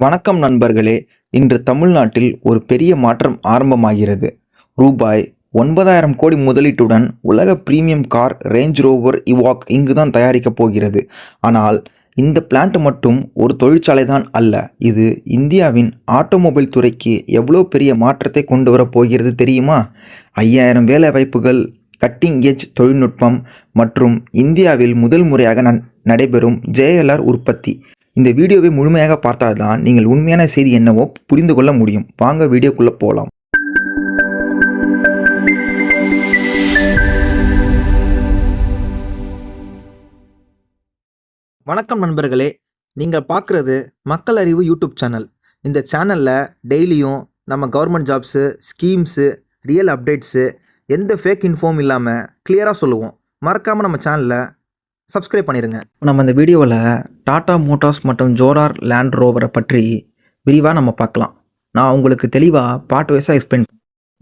வணக்கம் நண்பர்களே. இன்று தமிழ்நாட்டில் ஒரு பெரிய மாற்றம் ஆரம்பமாகிறது. ரூபாய் ஒன்பதாயிரம் கோடி முதலீட்டுடன் உலக premium car Range Rover Evoque இங்குதான் தயாரிக்கப் போகிறது. ஆனால் இந்த பிளான்ட் மட்டும் ஒரு தொழிற்சாலை தான் அல்ல. இது இந்தியாவின் ஆட்டோமொபைல் துறைக்கு எவ்வளோ பெரிய மாற்றத்தை கொண்டு வரப் போகிறது தெரியுமா? ஐயாயிரம் வேலை வாய்ப்புகள் கட்டிங் எஜ் தொழில்நுட்பம் மற்றும் இந்தியாவில் முதல் முறையாக நடைபெறும் ஜேஎல்ஆர் உற்பத்தி. இந்த வீடியோவை முழுமையாக பார்த்தால்தான் நீங்கள் உண்மையான செய்தி என்னவோ புரிந்து கொள்ள முடியும். வாங்க வீடியோக்குள்ளே போகலாம் வணக்கம் நண்பர்களே. நீங்கள் பார்க்குறது மக்கள் அறிவு யூடியூப் சேனல். இந்த சேனலில் டெய்லியும் நம்ம government jobs schemes real updates எந்த ஃபேக் இன்ஃபார்ம் இல்லாமல் கிளியராக சொல்லுவோம். மறக்காமல் நம்ம சேனலில் சப்ஸ்கிரைப் பண்ணிடுங்க நம்ம இந்த வீடியோவில் டாடா மோட்டார்ஸ் மற்றும் ஜோரார் லேண்ட் ரோவரை பற்றி விரிவாக நம்ம பார்க்கலாம். நான் உங்களுக்கு தெளிவாக பார்ட் வைஸாக எக்ஸ்பிளைன்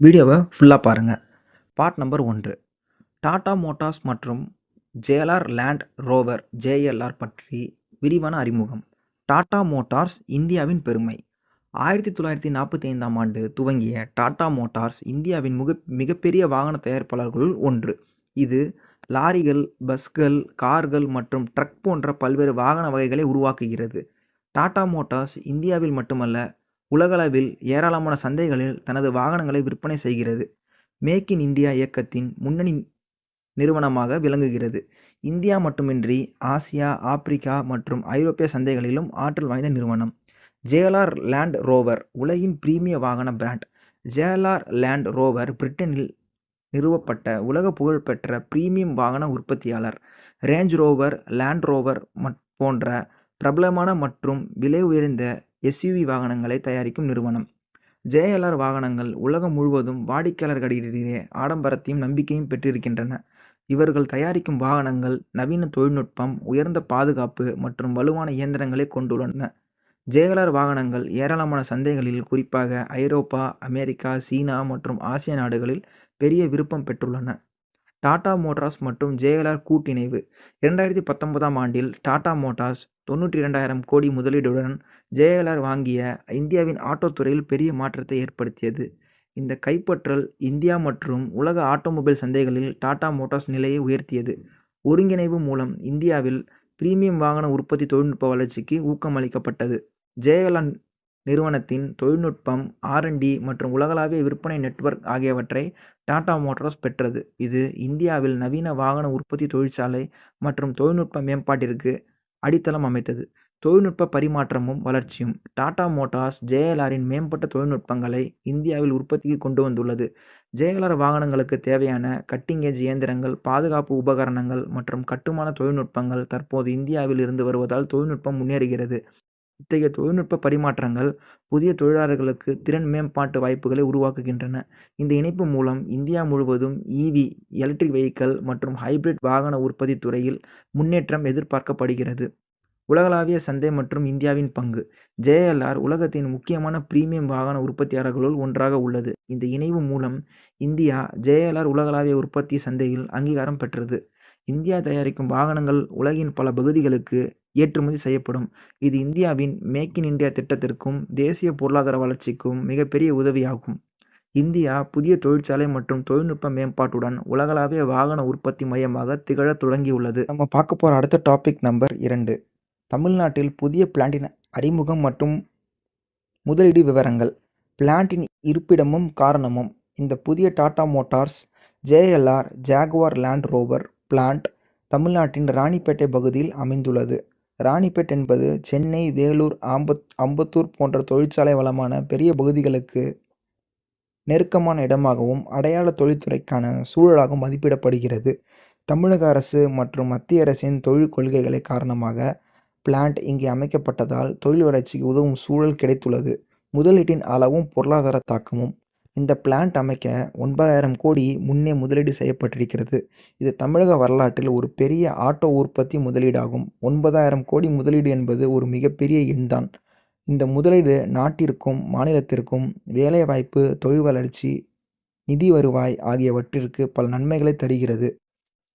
வீடியோவை ஃபுல்லாக பாருங்கள் பார்ட் நம்பர் ஒன்று. டாடா மோட்டார்ஸ் மற்றும் ஜேஎல்ஆர் லேண்ட் ரோவர் ஜேஎல்ஆர் பற்றி விரிவான அறிமுகம். டாடா மோட்டார்ஸ் இந்தியாவின் பெருமை. ஆயிரத்தி தொள்ளாயிரத்தி நாற்பத்தி ஐந்தாம் ஆண்டு துவங்கிய டாடா மோட்டார்ஸ் இந்தியாவின் மிக மிகப்பெரிய வாகன தயாரிப்பாளர்களுள் ஒன்று. இது லாரிகள் பஸ்கள் கார்கள் மற்றும் ட்ரக் போன்ற பல்வேறு வாகன வகைகளை உருவாக்குகிறது. டாடா மோட்டார்ஸ் இந்தியாவில் மட்டுமல்ல உலகளவில் ஏராளமான சந்தைகளில் தனது வாகனங்களை விற்பனை செய்கிறது. மேக் இன் இந்தியா இயக்கத்தின் முன்னணி நிறுவனமாக விளங்குகிறது. இந்தியா மட்டுமின்றி ஆசியா ஆப்பிரிக்கா மற்றும் ஐரோப்பிய சந்தைகளிலும் ஆற்றல் வாய்ந்த நிறுவனம். ஜேஎல்ஆர் லேண்ட் ரோவர் உலகின் பிரீமிய வாகன பிராண்ட். ஜேஎல்ஆர் லேண்ட் ரோவர் பிரிட்டனில் நிறுவப்பட்ட உலக புகழ்பெற்ற பிரீமியம் வாகன உற்பத்தியாளர். ரேஞ்ச் ரோவர் லேண்ட் ரோவர் போன்ற பிரபலமான மற்றும் விலை உயர்ந்த எஸ்யூவி வாகனங்களை தயாரிக்கும் நிறுவனம். ஜேஎல்ஆர் வாகனங்கள் உலகம் முழுவதும் வாடிக்கையாளர்களிடையே ஆடம்பரத்தையும் நம்பிக்கையும் பெற்றிருக்கின்றன. இவர்கள் தயாரிக்கும் வாகனங்கள் நவீன தொழில்நுட்பம் உயர்ந்த பாதுகாப்பு மற்றும் வலுவான இயந்திரங்களை கொண்டுள்ளன. ஜேஎல்ஆர் வாகனங்கள் ஏராளமான சந்தைகளில் குறிப்பாக ஐரோப்பா அமெரிக்கா சீனா மற்றும் ஆசிய நாடுகளில் பெரிய விருப்பம் பெற்றுள்ளன. டாடா மோட்டார்ஸ் மற்றும் ஜேஎல்ஆர் கூட்டிணைவு. இரண்டாயிரத்தி பத்தொன்பதாம் ஆண்டில் டாடா மோட்டார்ஸ் தொண்ணூற்றி இரண்டாயிரம் கோடி முதலீடுடன் ஜேஎல்ஆர் வாங்கிய இந்தியாவின் ஆட்டோ துறையில் பெரிய மாற்றத்தை ஏற்படுத்தியது. இந்த கைப்பற்றல் இந்தியா மற்றும் உலக ஆட்டோமொபைல் சந்தைகளில் டாடா மோட்டார்ஸ் நிலையை உயர்த்தியது. ஒருங்கிணைவு மூலம் இந்தியாவில் பிரீமியம் வாகன உற்பத்தி தொழில்நுட்ப வளர்ச்சிக்கு ஊக்கம் அளிக்கப்பட்டது ஜேஎல்ஆர் நிறுவனத்தின் தொழில்நுட்பம் ஆர்என்டி மற்றும் உலகளாவிய விற்பனை நெட்வொர்க் ஆகியவற்றை டாடா மோட்டார்ஸ் பெற்றது. இது இந்தியாவில் நவீன வாகன உற்பத்தி தொழிற்சாலை மற்றும் தொழில்நுட்ப மேம்பாட்டிற்கு அடித்தளம் அமைத்தது. தொழில்நுட்ப பரிமாற்றமும் வளர்ச்சியும் டாடா மோட்டார்ஸ் ஜேஎல்ஆரின் மேம்பட்ட தொழில்நுட்பங்களை இந்தியாவில் உற்பத்திக்கு கொண்டு வந்துள்ளது. ஜேஎல்ஆர் வாகனங்களுக்கு தேவையான கட்டிங் ஏஜ் இயந்திரங்கள் பாதுகாப்பு உபகரணங்கள் மற்றும் கட்டுமான தொழில்நுட்பங்கள் தற்போது இந்தியாவில் இருந்து வருவதால் தொழில்நுட்பம் முன்னேறுகிறது. இத்தகைய தொழில்நுட்ப பரிமாற்றங்கள் புதிய தொழிலாளர்களுக்கு திறன் மேம்பாட்டு வாய்ப்புகளை உருவாக்குகின்றன. இந்த இணைப்பு மூலம் இந்தியா முழுவதும் இவி எலக்ட்ரிக் வெஹிக்கல் மற்றும் ஹைபிரிட் வாகன உற்பத்தி துறையில் முன்னேற்றம் எதிர்பார்க்கப்படுகிறது. உலகளாவிய சந்தை மற்றும் இந்தியாவின் பங்கு. ஜேஎல்ஆர் உலகத்தின் முக்கியமான பிரீமியம் வாகன உற்பத்தியாளர்களுள் ஒன்றாக உள்ளது. இந்த இணைவு மூலம் இந்தியா ஜேஎல்ஆர் உலகளாவிய உற்பத்தி சந்தையில் அங்கீகாரம் பெற்றது. இந்தியா தயாரிக்கும் வாகனங்கள் உலகின் பல பகுதிகளுக்கு ஏற்றுமதி செய்யப்படும். இது இந்தியாவின் மேக் இன் இந்தியா திட்டத்திற்கும் தேசிய பொருளாதார வளர்ச்சிக்கும் மிகப்பெரிய உதவியாகும். இந்தியா புதிய தொழிற்சாலை மற்றும் தொழில்நுட்ப மேம்பாட்டுடன் உலகளாவிய வாகன உற்பத்தி மையமாக திகழ தொடங்கியுள்ளது. நம்ம பார்க்க போகிற அடுத்த டாபிக் நம்பர் இரண்டு. தமிழ்நாட்டில் புதிய பிளான்டின் அறிமுகம் மற்றும் முதலீடு விவரங்கள். பிளான்ட்டின் இருப்பிடமும் காரணமும். இந்த புதிய Tata Motors JLR Jaguar Land Rover plant தமிழ்நாட்டின் ராணிப்பேட்டை பகுதியில் அமைந்துள்ளது. ராணிப்பேட் என்பது சென்னை வேலூர் ஆம்பத் அம்பத்தூர் போன்ற தொழிற்சாலை வளமான பெரிய பகுதிகளுக்கு நெருக்கமான இடமாகவும் அடையாள தொழில்துறைக்கான சூழலாகவும் மதிப்பிடப்படுகிறது. தமிழக அரசு மற்றும் மத்திய அரசின் தொழில் கொள்கைகளை காரணமாக பிளான்ட் இங்கே அமைக்கப்பட்டதால் தொழில் வளர்ச்சிக்கு உதவும் சூழல் கிடைத்துள்ளது. முதலீட்டின் அளவும் பொருளாதார தாக்கமும் இந்த பிளான்ட் அமைக்க ஒன்பதாயிரம் கோடி முன்னே முதலீடு செய்யப்பட்டிருக்கிறது. இது தமிழக வரலாற்றில் ஒரு பெரிய ஆட்டோ உற்பத்தி முதலீடாகும். ஒன்பதாயிரம் கோடி முதலீடு என்பது ஒரு மிகப்பெரிய எண்தான். இந்த முதலீடு நாட்டிற்கும் மாநிலத்திற்கும் வேலைவாய்ப்பு தொழில் வளர்ச்சி நிதி வருவாய் ஆகியவற்றிற்கு பல நன்மைகளை தருகிறது.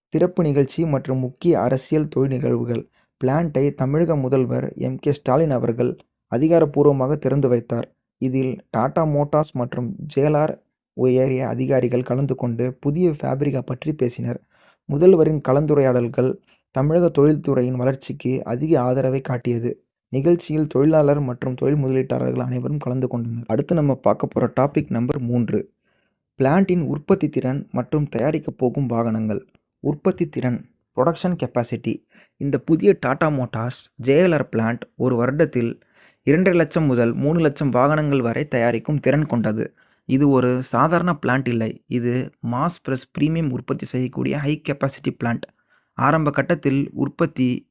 திறப்பு நிகழ்ச்சி மற்றும் முக்கிய அரசியல் தொழில் நிகழ்வுகள். பிளான்ட்டை தமிழக முதல்வர் எம் கே ஸ்டாலின் அவர்கள் அதிகாரப்பூர்வமாக திறந்து வைத்தார். இதில் டாடா மோட்டார்ஸ் மற்றும் ஜேலார் உயரிய அதிகாரிகள் கலந்து கொண்டு புதிய ஃபேப்ரிகா பற்றி பேசினர். முதல்வரின் கலந்துரையாடல்கள் தமிழக தொழில்துறையின் வளர்ச்சிக்கு அதிக ஆதரவை காட்டியது. நிகழ்ச்சியில் தொழிலாளர் மற்றும் தொழில் முதலீட்டாளர்கள் அனைவரும் கலந்து கொண்டனர். அடுத்து நம்ம பார்க்க போகிற டாபிக் நம்பர் மூன்று பிளான்ட்டின் உற்பத்தி திறன் மற்றும் தயாரிக்கப் போகும் வாகனங்கள். உற்பத்தி திறன் புரொடக்ஷன் கெப்பாசிட்டி இந்த புதிய டாடா மோட்டார்ஸ் ஜேஎல்ஆர் பிளான்ட் ஒரு வருடத்தில் இரண்டரை லட்சம் முதல் மூணு லட்சம் வாகனங்கள் வரை தயாரிக்கும் திறன் கொண்டது. இது ஒரு சாதாரண பிளான்ட் இல்லை. இது மாஸ் ப்ரெஸ் ப்ரீமியம் உற்பத்தி செய்யக்கூடிய ஹை கெப்பாசிட்டி பிளான்ட். ஆரம்ப கட்டத்தில் உற்பத்தி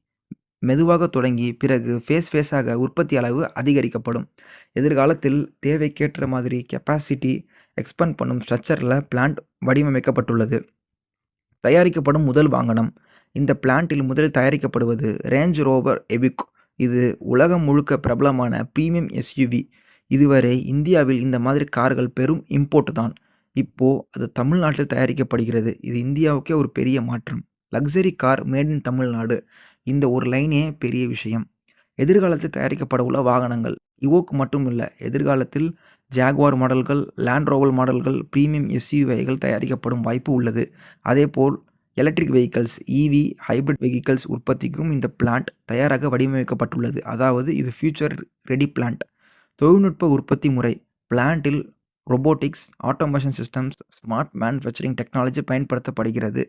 மெதுவாக தொடங்கி பிறகு ஃபேஸ் ஃபேஸாக உற்பத்தி அளவு அதிகரிக்கப்படும். எதிர்காலத்தில் தேவைக்கேற்ற மாதிரி கெப்பாசிட்டி எக்ஸ்பேண்ட் பண்ணும் ஸ்ட்ரக்சரில் பிளான்ட் வடிவமைக்கப்பட்டுள்ளது. தயாரிக்கப்படும் முதல் வாகனம் இந்த பிளான்ட்டில் முதலில் தயாரிக்கப்படுவது ரேஞ்ச் ரோவர் எபிக். இது உலகம் முழுக்க பிரபலமான ப்ரீமியம் எஸ்யூவி. இதுவரை இந்தியாவில் இந்த மாதிரி கார்கள் பெரும் இம்போர்ட் தான். இப்போது அது தமிழ்நாட்டில் தயாரிக்கப்படுகிறது. இது இந்தியாவுக்கே ஒரு பெரிய மாற்றம். Luxury car made in Tamil Nadu இந்த ஒரு லைனே பெரிய விஷயம். எதிர்காலத்தில் தயாரிக்கப்பட உள்ள வாகனங்கள் இவோக் மட்டும் இல்லை எதிர்காலத்தில் ஜாகுவார் மாடல்கள், லேண்ட் ரோவர் மாடல்கள், பிரீமியம் எஸ்யூவைகள் தயாரிக்கப்படும் வாய்ப்பு உள்ளது. அதேபோல் electric vehicles EV, hybrid vehicles உற்பத்திக்கும் இந்த பிளான்ட் தயாராக வடிவமைக்கப்பட்டுள்ளது. அதாவது இது ஃபியூச்சர் ரெடி பிளான்ட். தொழில்நுட்ப உற்பத்தி முறை பிளான்ட்டில் robotics, automation systems, smart manufacturing technology பயன்படுத்தப்படுகிறது.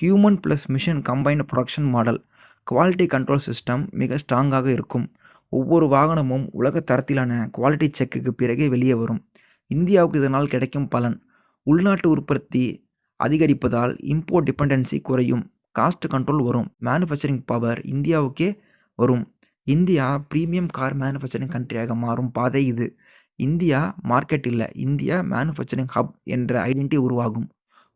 Human plus machine combined production model quality control system மிக ஸ்ட்ராங்காக இருக்கும். ஒவ்வொரு வாகனமும் உலக தரத்திலான குவாலிட்டி செக்குக்கு பிறகே வெளியே வரும். இந்தியாவுக்கு இதனால் கிடைக்கும் பலன் உள்நாட்டு உற்பத்தி அதிகரிப்பதால் இம்போர்ட் டிபெண்டன்சி குறையும். காஸ்ட் கண்ட்ரோல் வரும். மேனுஃபேக்சரிங் பவர் இந்தியாவுக்கே வரும். இந்தியா ப்ரீமியம் கார் மேனுஃபேக்சரிங் கண்ட்ரியாக மாறும் பாதை இது. இந்தியா மார்க்கெட் இல்லை இந்தியா மேனுஃபேக்சரிங் ஹப் என்ற ஐடென்டிட்டி உருவாகும்.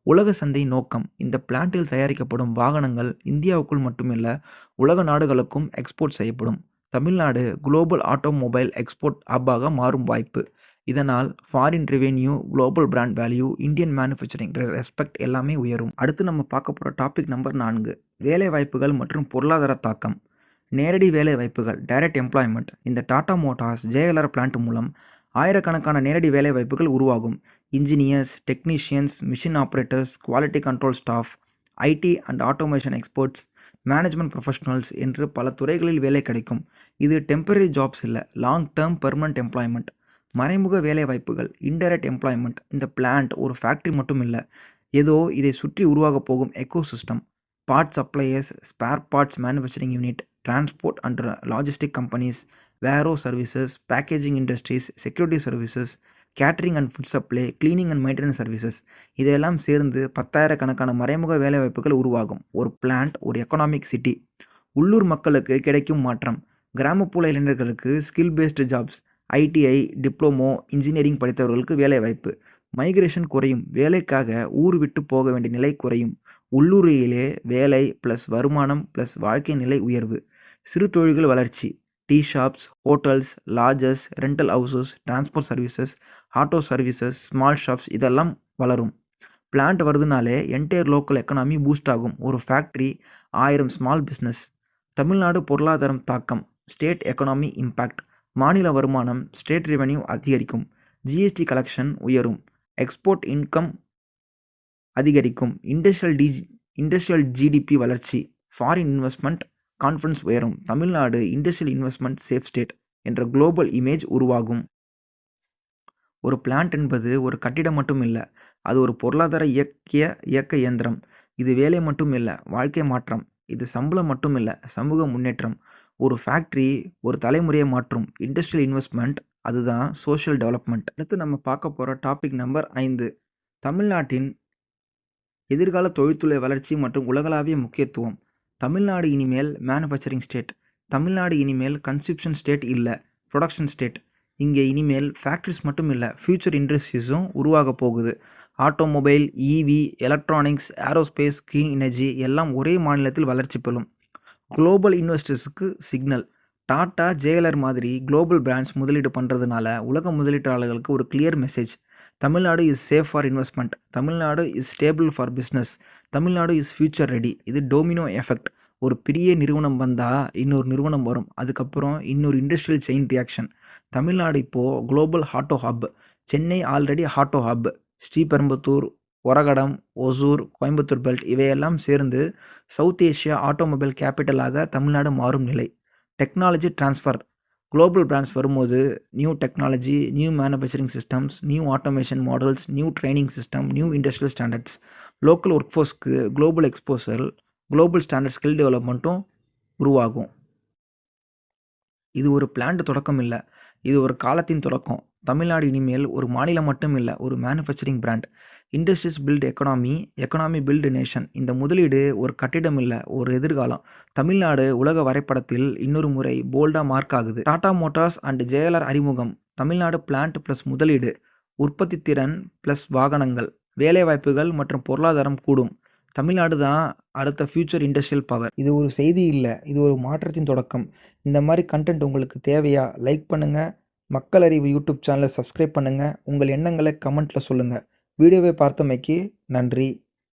உலக சந்தை நோக்கம் இந்த பிளான்ட்டில் தயாரிக்கப்படும் வாகனங்கள் இந்தியாவுக்குள் மட்டுமல்ல உலக நாடுகளுக்கும் எக்ஸ்போர்ட் செய்யப்படும். தமிழ்நாடு குளோபல் ஆட்டோமொபைல் எக்ஸ்போர்ட் ஹப்பாக மாறும் வாய்ப்பு. இதனால் foreign revenue, global brand value, Indian manufacturing respect எல்லாமே உயரும். அடுத்து நம்ம பார்க்க போகிற டாபிக் நம்பர் நான்கு வேலைவாய்ப்புகள் மற்றும் பொருளாதார தாக்கம். நேரடி வேலை வாய்ப்புகள் டைரக்ட் எம்ப்ளாய்மெண்ட் இந்த டாடா மோட்டார்ஸ் ஜேஎல்ஆர் பிளான்ட் மூலம் ஆயிரக்கணக்கான நேரடி வேலை வாய்ப்புகள் உருவாகும். Engineers, technicians, machine operators quality control staff, IT and automation experts, management professionals என்று பல துறைகளில் வேலை கிடைக்கும். இது டெம்பரரி ஜாப்ஸ் இல்லை லாங் டெர்ம் பெர்மனன்ட் எம்ப்ளாய்மெண்ட் மறைமுக வேலைவாய்ப்புகள் இன்டைரக்ட் இந்த பிளான்ட் ஒரு ஃபேக்ட்ரி மட்டும் இல்லை ஏதோ இதை சுற்றி உருவாகப் போகும் ecosystem parts suppliers, spare parts manufacturing unit, transport and logistic companies, வேரோ services, packaging industries, security services, catering and food supply, cleaning and maintenance services இதெல்லாம் சேர்ந்து பத்தாயிரக்கணக்கான மறைமுக வேலைவாய்ப்புகள் உருவாகும். ஒரு பிளான்ட் ஒரு எக்கனாமிக் சிட்டி. உள்ளூர் மக்களுக்கு கிடைக்கும் மாற்றம் கிராமப்புற இளைஞர்களுக்கு skill based jobs ITI, diploma, engineering படித்தவர்களுக்கு வேலைவாய்ப்பு. மைக்ரேஷன் குறையும் வேலைக்காக ஊர் விட்டு போக வேண்டிய நிலை குறையும். உள்ளூரிலே வேலை ப்ளஸ் வருமானம் ப்ளஸ் வாழ்க்கை நிலை உயர்வு. சிறு தொழில்கள் வளர்ச்சி tea shops, hotels, lodges, rental houses, transport services, auto services, small shops இதெல்லாம் வளரும். பிளான்ட் வருதுனாலே என்டையர் லோக்கல் எக்கனாமி பூஸ்ட் ஆகும். ஒரு ஃபேக்ட்ரி ஆயிரம் ஸ்மால் பிஸ்னஸ் தமிழ்நாடு பொருளாதாரம் தாக்கம் ஸ்டேட் எக்கனாமி இம்பாக்ட் மாநில வருமானம் ஸ்டேட் ரெவென்யூ அதிகரிக்கும். ஜிஎஸ்டி கலெக்ஷன் உயரும். எக்ஸ்போர்ட் இன்கம் அதிகரிக்கும். இண்டஸ்ட்ரியல் இண்டஸ்ட்ரியல் ஜிடிபி வளர்ச்சி ஃபாரின் இன்வெஸ்ட்மெண்ட் கான்ஃபிடன்ஸ் உயரும். Tamil Nadu industrial investment safe state என்ற குளோபல் இமேஜ் உருவாகும். ஒரு பிளான்ட் என்பது ஒரு கட்டிடம் மட்டும் இல்லை அது ஒரு பொருளாதார இயக்கிய இயக்க இயந்திரம். இது வேலை மட்டும் இல்லை வாழ்க்கை மாற்றம். இது சம்பளம் மட்டும் இல்லை சமூக முன்னேற்றம். ஒரு ஃபேக்ட்ரி ஒரு தலைமுறையை மாற்றும். இண்டஸ்ட்ரியல் இன்வெஸ்ட்மெண்ட் அதுதான் சோஷியல் டெவலப்மெண்ட் அடுத்து நம்ம பார்க்க போகிற டாபிக் நம்பர் ஐந்து தமிழ்நாட்டின் எதிர்கால தொழில்துறை வளர்ச்சி மற்றும் உலகளாவிய முக்கியத்துவம். தமிழ்நாடு இனிமேல் மேனுஃபேக்சரிங் ஸ்டேட். தமிழ்நாடு இனிமேல் கன்சம்ப்ஷன் ஸ்டேட் இல்லை ப்ரொடக்ஷன் ஸ்டேட். இங்கே இனிமேல் ஃபேக்ட்ரிஸ் மட்டும் இல்லை ஃப்யூச்சர் இண்டஸ்ட்ரீஸும் உருவாகப் போகுது. Automobile, EV electronics, aerospace, clean energy எல்லாம் ஒரே மாநிலத்தில் வளர்ச்சி பெறும். குளோபல் இன்வெஸ்டர்ஸுக்கு சிக்னல் டாட்டா ஜேஎல்ஆர் மாதிரி குளோபல் பிராண்ட்ஸ் முதலீடு பண்ணுறதுனால உலக முதலீட்டாளர்களுக்கு ஒரு clear message. Tamil Nadu is safe for investment Tamil Nadu is stable for business Tamil Nadu is future ready. இது டோமினோ எஃபெக்ட். ஒரு பெரிய நிறுவனம் வந்தால் இன்னொரு நிறுவனம் வரும். அதுக்கப்புறம் இன்னொரு இண்டஸ்ட்ரியல் செயின் ரியாக்ஷன். தமிழ்நாடு இப்போது global auto hub Chennai already auto hub Sriperumbudur Oragadam Hosur Coimbatore belt இவையெல்லாம் சேர்ந்து சவுத் ஏஷியா ஆட்டோமொபைல் கேபிட்டலாக தமிழ்நாடு மாறும் நிலை. டெக்னாலஜி ட்ரான்ஸ்ஃபர் குளோபல் பிராண்ட்ஸ் வரும்போது new technology new manufacturing systems new automation models new training system new industrial standards local work ஃபோர்ஸ்க்கு global exposure global standard skill டெவலப்மெண்ட்டும் உருவாகும். இது ஒரு plant தொடக்கம் இல்லை. இது ஒரு காலத்தின் தொடக்கம். தமிழ்நாடு இனிமேல் ஒரு மாநிலம் மட்டும் இல்லை ஒரு manufacturing brand industries build economy economy build nation இந்த முதலீடு ஒரு கட்டிடம் இல்லை ஒரு எதிர்காலம். தமிழ்நாடு உலக வரைபடத்தில் இன்னொரு முறை போல்டாக மார்க் ஆகுது. டாடா மோட்டார்ஸ் அண்ட் ஜேஎல்ஆர் அறிமுகம். தமிழ்நாடு பிளான்ட் ப்ளஸ் முதலீடு. உற்பத்தி திறன் ப்ளஸ் வாகனங்கள். வேலைவாய்ப்புகள் மற்றும் பொருளாதாரம் கூடும். தமிழ்நாடு தான் அடுத்த ஃபியூச்சர் இண்டஸ்ட்ரியல் பவர் இது ஒரு செய்தி இல்லை இது ஒரு மாற்றத்தின் தொடக்கம். இந்த மாதிரி கண்டென்ட் உங்களுக்கு தேவையா லைக் பண்ணுங்கள் மக்கள் அறிவு யூடியூப் சேனலை சப்ஸ்கிரைப் பண்ணுங்கள் உங்கள் எண்ணங்களை கமெண்ட்டில் சொல்லுங்கள் வீடியோவை பார்த்தமைக்கு நன்றி.